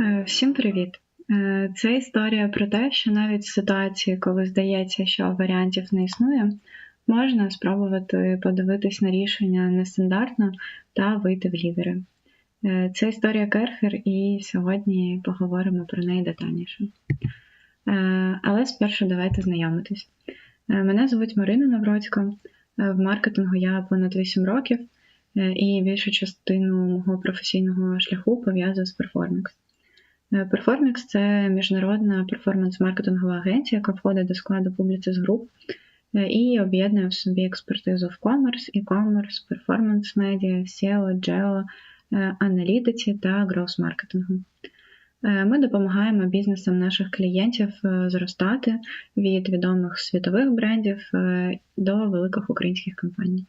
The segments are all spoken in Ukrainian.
Е, всім привіт! Е, це історія про те, що навіть в ситуації, коли здається, що варіантів не існує, можна спробувати подивитись на рішення нестандартно та вийти в лідери. Е, це історія Керхер, і сьогодні поговоримо про неї детальніше. Але спершу давайте знайомитись. Мене звуть Марина Навроцька. В маркетингу я понад 8 років, і більшу частину мого професійного шляху пов'язую з Performix. Performix – це міжнародна перформанс-маркетингова агенція, яка входить до складу Publicis Group е, і об'єднує в собі експертизу в commerce, e-commerce, performance медіа, SEO, GEO, е, аналітиці та гроус-маркетингу. Е, ми допомагаємо бізнесам наших клієнтів зростати від відомих світових брендів до великих українських компаній.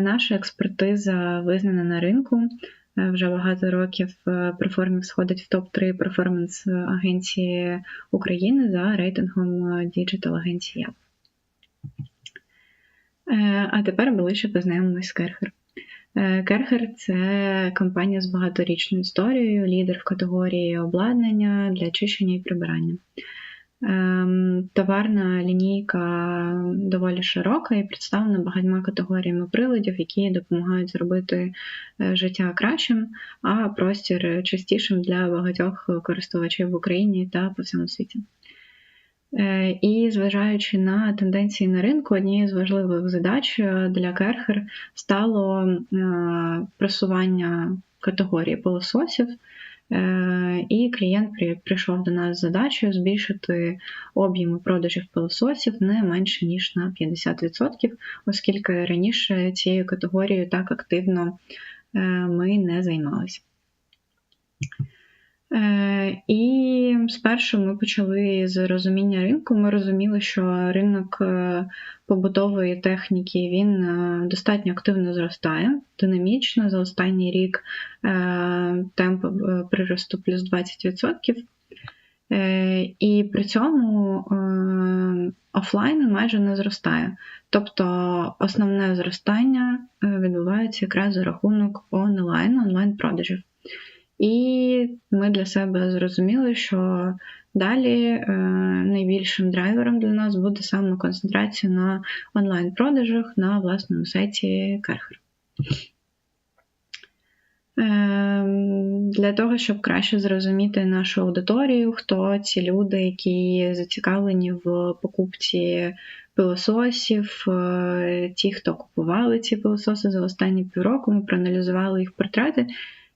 Наша експертиза визнана на ринку. Е, вже багато років Performix входить в топ-3 перформанс агенції України за рейтингом Digital. Е, а тепер ближче познайомимось з Керхер. Керхер це компанія з багаторічною історією, лідер в категорії обладнання для чищення і прибирання. Ем, товарна лінійка доволі широка і представлена багатьма категоріями приладів, які допомагають зробити е, життя кращим, а простір частішим для багатьох користувачів в Україні та по всьому світі. Е, і зважаючи на тенденції на ринку, однією з важливих задач для Керхер стало е, просування категорії пилососів Е, і клієнт прийшов до нас з задачею збільшити об'єми продажів пилососів не менше ніж на 50%, оскільки раніше цією категорією так активно е, ми не займалися. Е, і спершу ми почали з розуміння ринку. Ми розуміли, що ринок е, побутової техніки він е, достатньо активно зростає, динамічно за останній рік темп приросту плюс 20%. І при цьому офлайн майже не зростає. Тобто основне зростання відбувається якраз за рахунок онлайн, онлайн-продажів. І ми для себе зрозуміли, що далі е, найбільшим драйвером для нас буде саме концентрація на онлайн-продажах на власному сайті Керхер. Для того, щоб краще зрозуміти нашу аудиторію, хто ці люди, які зацікавлені в покупці пилососів, е, ті, хто купували ці пилососи за останні півроку, ми проаналізували їх портрети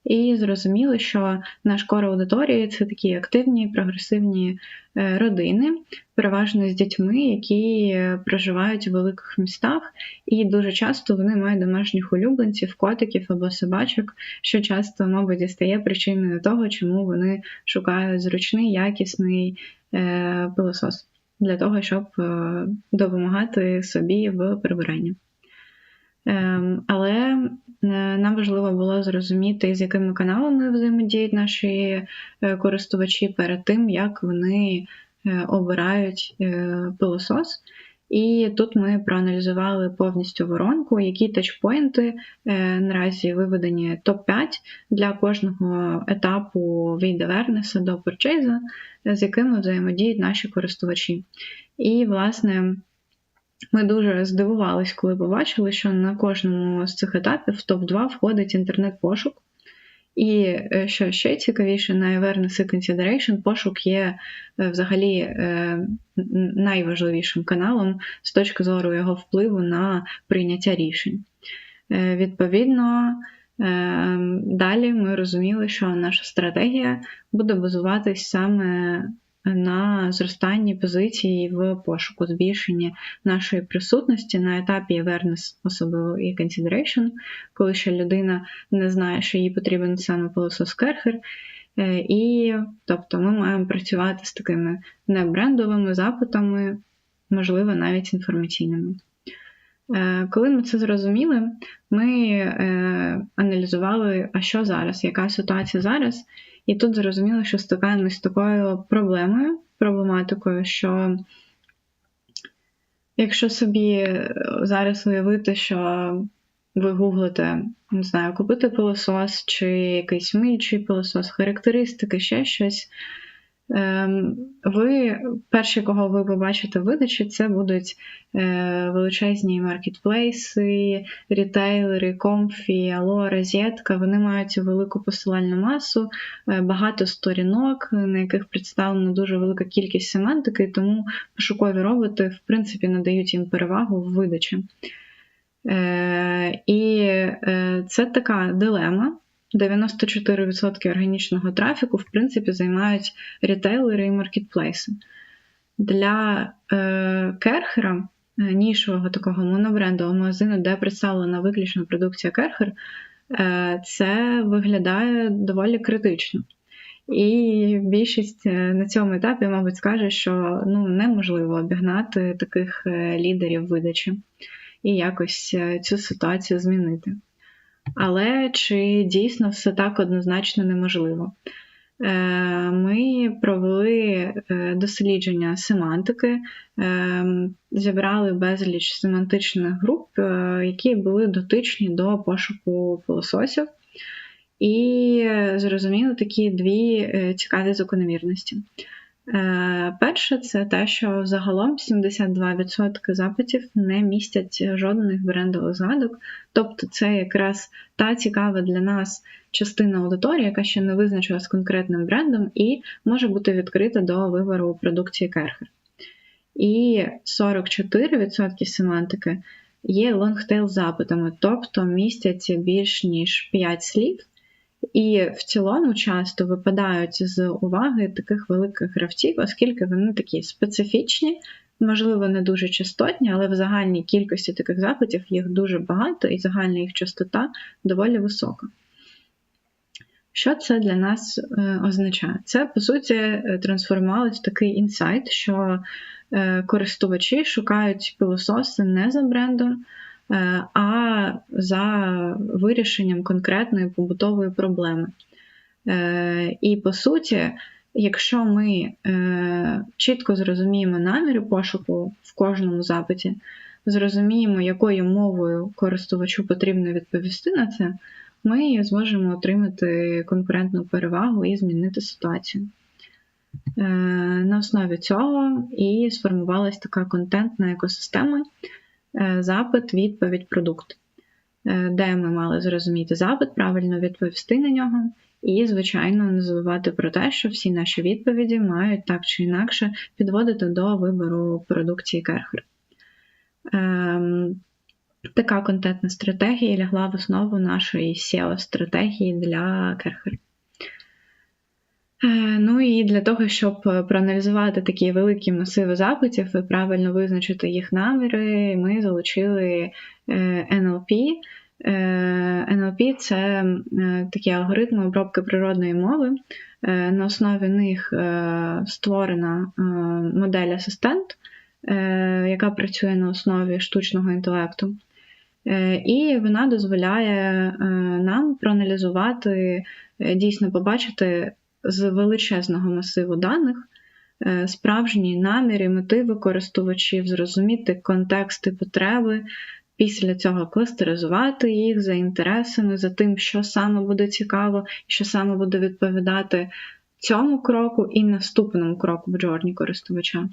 і зрозуміли, що наш кор аудиторії це такі активні, прогресивні е, родини, переважно з дітьми, які проживають у великих містах, і дуже часто вони мають домашніх улюбленців, котиків або собачок, що часто, мабуть, і стає причиною того, чому вони шукають зручний, якісний е, пилосос для того, щоб е, допомагати собі в прибиранні. Ем, але е, нам важливо було зрозуміти, з якими каналами взаємодіють наші е, користувачі перед тим, як вони е, обирають пилосос. І тут ми проаналізували повністю воронку, які тачпоінти наразі виведені топ-5 для кожного етапу від авернеса до перчейза, з якими взаємодіють наші користувачі. І, власне, ми дуже здивувались, коли побачили, що на кожному з цих етапів в топ-2 входить інтернет-пошук. І е, що ще цікавіше, на Awareness і Consideration пошук є е, взагалі е, найважливішим каналом з точки зору його впливу на прийняття рішень. Відповідно, далі ми розуміли, що наша стратегія буде базуватись саме на зростанні позиції в пошуку, збільшенні нашої присутності на етапі awareness, особливо і consideration, коли ще людина не знає, що їй потрібен саме пилосос Керхер. Е, і тобто ми маємо працювати з такими небрендовими запитами, можливо, навіть інформаційними. Е, коли ми це зрозуміли, ми е, аналізували, а що зараз, яка ситуація зараз, і тут зрозуміло, що стикаємось з такою проблемою, проблематикою, що якщо собі зараз уявити, що ви гуглите, не знаю, купити пилосос чи якийсь мильчий пилосос, характеристики, ще щось. Ем, ви, перші, кого ви побачите в видачі, це будуть е, величезні маркетплейси, рітейлери, комфі, ало, розетка. Вони мають велику посилальну масу, е, багато сторінок, на яких представлена дуже велика кількість семантики, тому пошукові роботи, в принципі, надають їм перевагу в видачі. Е, і це така дилема. 94% органічного трафіку, в принципі, займають рітейлери і маркетплейси. Для е, Керхера, е, нішового такого монобрендового магазину, де представлена виключно продукція Керхер, е, це виглядає доволі критично. І більшість е, на цьому етапі, мабуть, скаже, що ну, неможливо обігнати таких е, лідерів видачі і якось цю ситуацію змінити. Але чи дійсно все так однозначно неможливо? Е, ми провели е, дослідження семантики, е, зібрали безліч семантичних груп, які були дотичні до пошуку пилососів, і зрозуміли такі дві цікаві закономірності. Е, перше, це те, що загалом 72% запитів не містять жодних брендових згадок. Тобто, це якраз та цікава для нас частина аудиторії, яка ще не визначилась конкретним брендом, і може бути відкрита до вибору продукції Керхер. І 44% семантики є лонгтейл запитами, тобто містять більш ніж 5 слів. І в цілому часто випадають з уваги таких великих гравців, оскільки вони такі специфічні, можливо, не дуже частотні, але в загальній кількості таких запитів їх дуже багато, і загальна їх частота доволі висока. Що це для нас е, означає? Це, по суті, е, трансформувалось в такий інсайт, що е, користувачі шукають пилососи не за брендом. Е, а за вирішенням конкретної побутової проблеми. Е, і по суті, якщо ми е, чітко зрозуміємо наміри пошуку в кожному запиті, зрозуміємо, якою мовою користувачу потрібно відповісти на це, ми зможемо отримати конкурентну перевагу і змінити ситуацію. На основі цього і сформувалась така контентна екосистема, запит, відповідь, продукт, е, де ми мали зрозуміти запит, правильно відповісти на нього, і, звичайно, не забувати про те, що всі наші відповіді мають так чи інакше підводити до вибору продукції Керхер. Ем, така контентна стратегія лягла в основу нашої SEO-стратегії для Керхер. Е, ну і для того, щоб е, проаналізувати такі великі масиви запитів і правильно визначити їх наміри, ми залучили NLP. Е, NLP це такі алгоритми обробки природної мови. На основі них створена модель асистент, яка працює на основі штучного інтелекту. І вона дозволяє нам проаналізувати, дійсно побачити з величезного масиву даних е, справжні наміри, мотиви користувачів, зрозуміти контексти потреби, після цього кластеризувати їх за інтересами, за тим, що саме буде цікаво, що саме буде відповідати цьому кроку і наступному кроку в джорні користувача.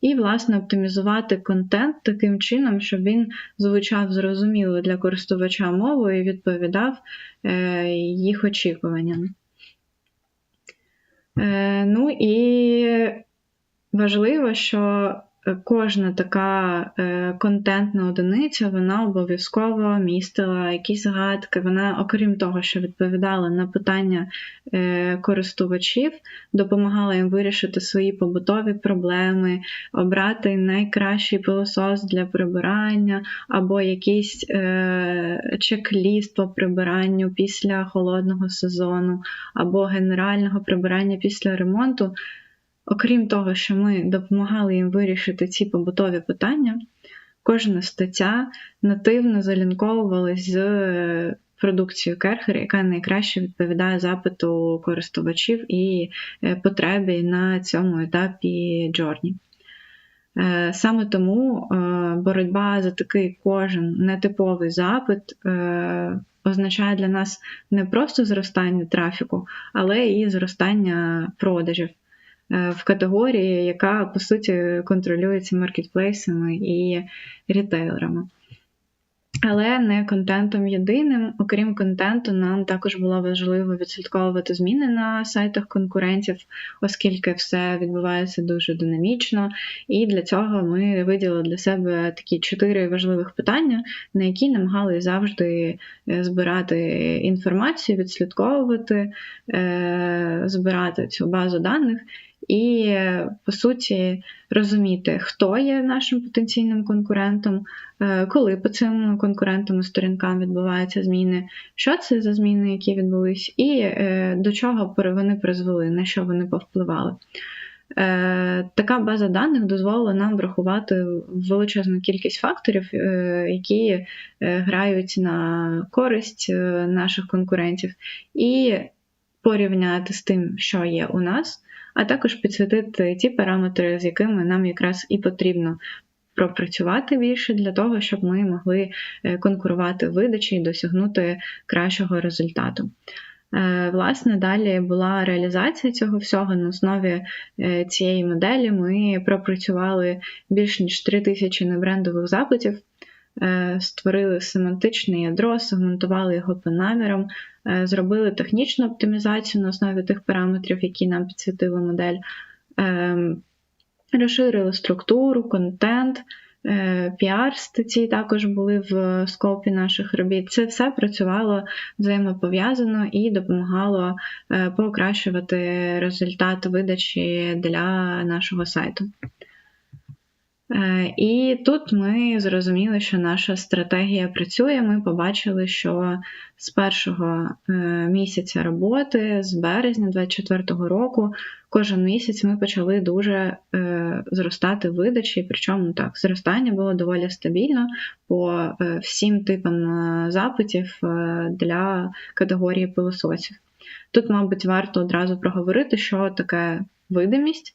І, власне, оптимізувати контент таким чином, щоб він звучав зрозуміло для користувача мовою і відповідав е, їх очікуванням. Е, ну і важливо, що кожна така е, контентна одиниця, вона обов'язково містила якісь згадки. Вона, окрім того, що відповідала на питання е, користувачів, допомагала їм вирішити свої побутові проблеми, обрати найкращий пилосос для прибирання, або якийсь е, чек-ліст по прибиранню після холодного сезону, або генерального прибирання після ремонту. Окрім того, що ми допомагали їм вирішити ці побутові питання, кожна стаття нативно залінковувалась з е, продукцією Керхер, яка найкраще відповідає запиту користувачів і е, потребі на цьому етапі Джорні. Саме тому боротьба за такий кожен нетиповий запит означає для нас не просто зростання трафіку, але і зростання продажів. В категорії, яка по суті контролюється маркетплейсами і рітейлерами. Але не контентом єдиним. Окрім контенту, нам також було важливо відслідковувати зміни на сайтах конкурентів, оскільки все відбувається дуже динамічно. І для цього ми виділили для себе такі чотири важливих питання, на які намагалися завжди е, збирати інформацію, відслідковувати, е, збирати цю базу даних і, по суті, розуміти, хто є нашим потенційним конкурентом, е, коли по цим конкурентам і сторінкам відбуваються зміни, що це за зміни, які відбулись, і е, до чого вони призвели, на що вони повпливали. Е, така база даних дозволила нам врахувати величезну кількість факторів, які грають на користь наших конкурентів, і порівняти з тим, що є у нас а також підсвітити ті параметри, з якими нам якраз і потрібно пропрацювати більше для того, щоб ми могли е, конкурувати в видачі і досягнути кращого результату. Е, власне, далі була реалізація цього всього на основі е, цієї моделі. Ми пропрацювали більш ніж 3 тисячі небрендових запитів. Е, створили семантичне ядро, сегментували його по намірам, е, зробили технічну оптимізацію на основі тих параметрів, які нам підсвітила модель, е, розширили структуру, контент. Піар статті також були в скопі наших робіт. Це все працювало взаємопов'язано і допомагало покращувати результат видачі для нашого сайту. Е, і тут ми зрозуміли, що наша стратегія працює. Ми побачили, що з першого е, місяця роботи, з березня 2024 року, кожен місяць ми почали дуже е, зростати видачі, причому так, зростання було доволі стабільно по всім типам запитів для категорії пилососів. Тут, мабуть, варто одразу проговорити, що таке видимість.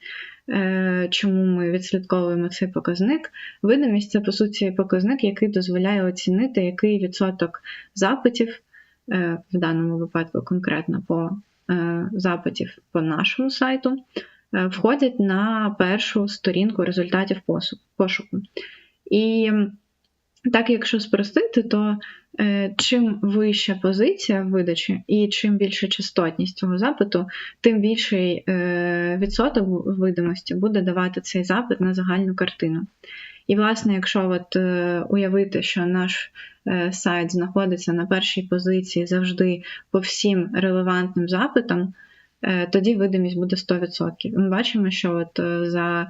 Е, чому ми відслідковуємо цей показник? Видимість це, по суті, показник, який дозволяє оцінити, який відсоток запитів, е, в даному випадку конкретно по е, запитів по нашому сайту, входять на першу сторінку результатів пошуку. І так, якщо спростити, то е, чим вища позиція в видачі і чим більша частотність цього запиту, тим більший е, відсоток видимості буде давати цей запит на загальну картину. І, власне, якщо от е, уявити, що наш сайт знаходиться на першій позиції завжди по всім релевантним запитам, тоді видимість буде 100%. Ми бачимо, що от за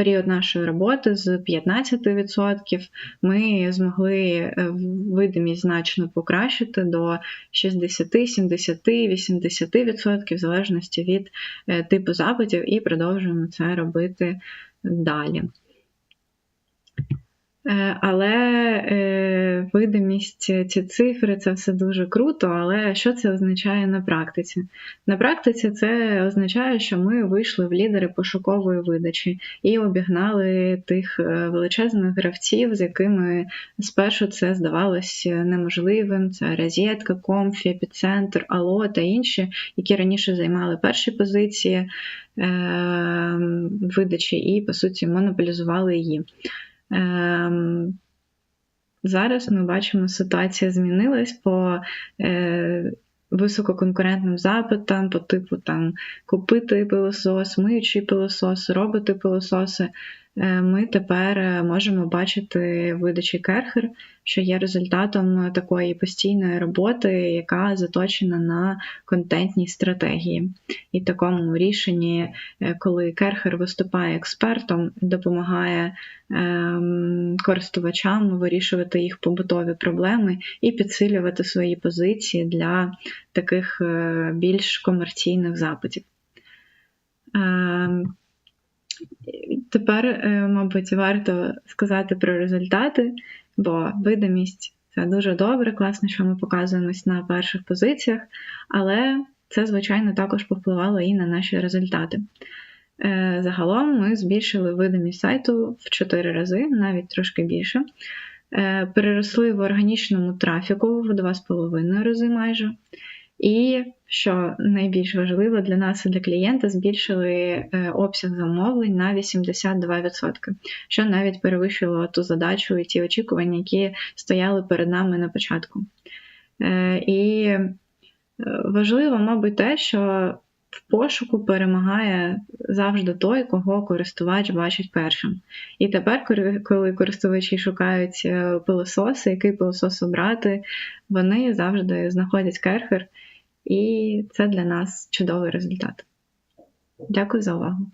період нашої роботи з 15% ми змогли е, видимість значно покращити до 60, 70, 80% в залежності від е, типу запитів, і продовжуємо це робити далі. Е, але е, видимість ці цифри це все дуже круто. Але що це означає на практиці? На практиці це означає, що ми вийшли в лідери пошукової видачі і обігнали тих е, величезних гравців, з якими спершу це здавалось неможливим. Це Розетка, Комфі, Епіцентр, Ало та інші, які раніше займали перші позиції видачі і, по суті, монополізували її. Ем, зараз ми бачимо, ситуація змінилась по е, висококонкурентним запитам, по типу там купити пилосос, миючий пилосос, роботи пилососи. Е, ми тепер е, можемо бачити видачі Керхер, що є результатом такої постійної роботи, яка заточена на контентній стратегії. І такому рішенні, е, коли Керхер виступає експертом, допомагає ем, користувачам вирішувати їх побутові проблеми і підсилювати свої позиції для таких більш комерційних запитів. Тепер, е, мабуть, варто сказати про результати, бо видимість це дуже добре, класно, що ми показуємось на перших позиціях, але це, звичайно, також повпливало і на наші результати. Е, загалом ми збільшили видимість сайту в 4 рази, навіть трошки більше. Е, переросли в органічному трафіку в 2,5 рази майже. І що найбільш важливо для нас і для клієнта, збільшили е, обсяг замовлень на 82%, що навіть перевищило ту задачу і ті очікування, які стояли перед нами на початку. І важливо, мабуть, те, що в пошуку перемагає завжди той, кого користувач бачить першим. І тепер, коли користувачі шукають е, пилососи, який пилосос обрати, вони завжди знаходять керхер, і це для нас чудовий результат. Дякую за увагу.